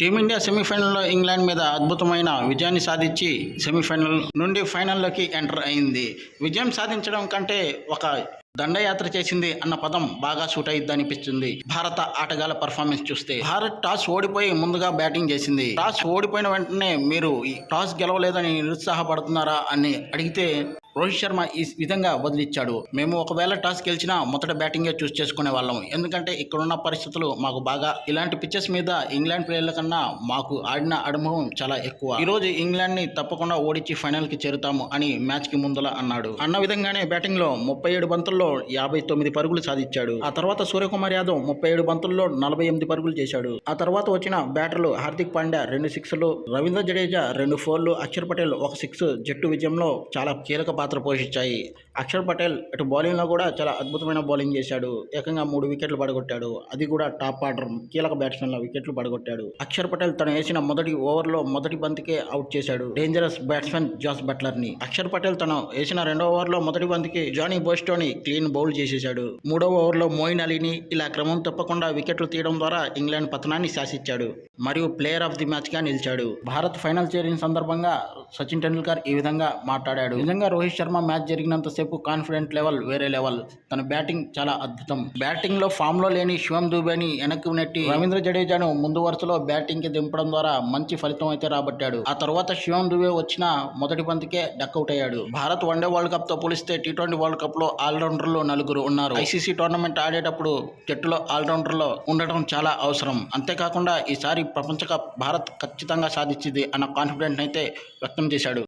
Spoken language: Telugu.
టీమిండియా సెమీఫైనల్లో ఇంగ్లాండ్ మీద అద్భుతమైన విజయాన్ని సాధించి సెమీఫైనల్ నుండి ఫైనల్లోకి ఎంటర్ అయింది. విజయం సాధించడం కంటే ఒక దండయాత్ర చేసింది అన్న పదం బాగా సూట్ అయ్యిద్ది అనిపిస్తుంది. భారత ఆటగాళ్ళ పర్ఫార్మెన్స్ చూస్తే భారత్ టాస్ ఓడిపోయి ముందుగా బ్యాటింగ్ చేసింది. టాస్ ఓడిపోయిన వెంటనే మీరు ఈ టాస్ గెలవలేదని నిరుత్సాహపడుతున్నారా అని అడిగితే రోహిత్ శర్మ ఈ విధంగా వదిలిచ్చాడు. మేము ఒకవేళ టాస్ గెలిచినా మొదట బ్యాటింగే చూస్ చేసుకునే వాళ్ళం. ఎందుకంటే ఇక్కడున్న పరిస్థితులు మాకు బాగా ఇలాంటి పిచ్చెస్ మీద ఇంగ్లాండ్ ప్లేయర్ల కన్నా మాకు ఆడిన అనుభవం చాలా ఎక్కువ. ఈ రోజు ఇంగ్లాండ్ని తప్పకుండా ఓడించి ఫైనల్కి చేరుతాము అని మ్యాచ్కి ముందల అన్నాడు. అన్న విధంగానే బ్యాటింగ్లో ముప్పై ఏడు బంతుల్లో యాభై తొమ్మిది పరుగులు సాధించాడు. ఆ తర్వాత సూర్యకుమార్ యాదవ్ ముప్పై ఏడు బంతుల్లో నలభై ఎనిమిది పరుగులు చేశాడు. ఆ తర్వాత వచ్చిన బ్యాటర్లు హార్దిక్ పాండ్యా రెండు సిక్స్లు రవీంద్ర జడేజా రెండు ఫోర్లు అక్షర్ పటేల్ ఒక సిక్స్ జట్టు విజయంలో చాలా కీలక పాత్ర పాత్ర పోషించాయి. అక్షర్ పటేల్ ఇటు బౌలింగ్లో కూడా చాలా అద్భుతమైన బౌలింగ్ చేశాడు. ఏకంగా మూడు వికెట్లు పడగొట్టాడు. అది కూడా టాప్ ఆర్డర్ కీలక బ్యాట్స్మెన్ల వికెట్లు పడగొట్టాడు. అక్షర్ పటేల్ తను వేసిన మొదటి ఓవర్లో మొదటి బంతికే అవుట్ చేశాడు. డేంజరస్ బ్యాట్స్మెన్ జాస్ బట్లర్ని. అక్షర్ పటేల్ తను వేసిన రెండో ఓవర్లో మొదటి బంతికి జానీ బోస్టోని క్లీన్ బౌల్ చేసేశాడు. మూడో ఓవర్లో మోయిన్ అలీని ఇలా క్రమం తప్పకుండా వికెట్లు తీయడం ద్వారా ఇంగ్లాండ్ పతనాన్ని శాసించాడు. మరియు ప్లేయర్ ఆఫ్ ది మ్యాచ్గా నిలిచాడు. భారత్ ఫైనల్ చేరిన సందర్భంగా సచిన్ టెండూల్కర్ ఈ విధంగా మాట్లాడాడు. నిజంగా రోహిత్ శర్మ మ్యాచ్ జరిగినంతసేపు కాన్ఫిడెంట్ లెవెల్ వేరే లెవెల్ తన బ్యాటింగ్ చాలా అద్భుతం. బ్యాటింగ్లో ఫామ్లో లేని శివం దుబేని వెనక్కి నెట్టి రవీంద్ర జడేజాను ముందు వరుసలో బ్యాటింగ్కి దింపడం ద్వారా మంచి ఫలితం అయితే రాబట్టాడు. ఆ తర్వాత శివం దుబే వచ్చిన మొదటి పంతికే డక్అవుట్ అయ్యాడు. భారత్ వన్డే వరల్డ్ కప్తో పోలిస్తే టీ ట్వంటీ వరల్డ్ కప్లో ఆల్రౌండర్లు నలుగురు ఉన్నారు. ఐసీసీ టోర్నమెంట్ ఆడేటప్పుడు జట్టులో ఆల్రౌండర్లో ఉండటం చాలా అవసరం. అంతేకాకుండా ఈసారి ప్రపంచ కప్ భారత్ ఖచ్చితంగా సాధించింది అన్న కాన్ఫిడెంట్ అయితే వ్యక్తం చేశాడు.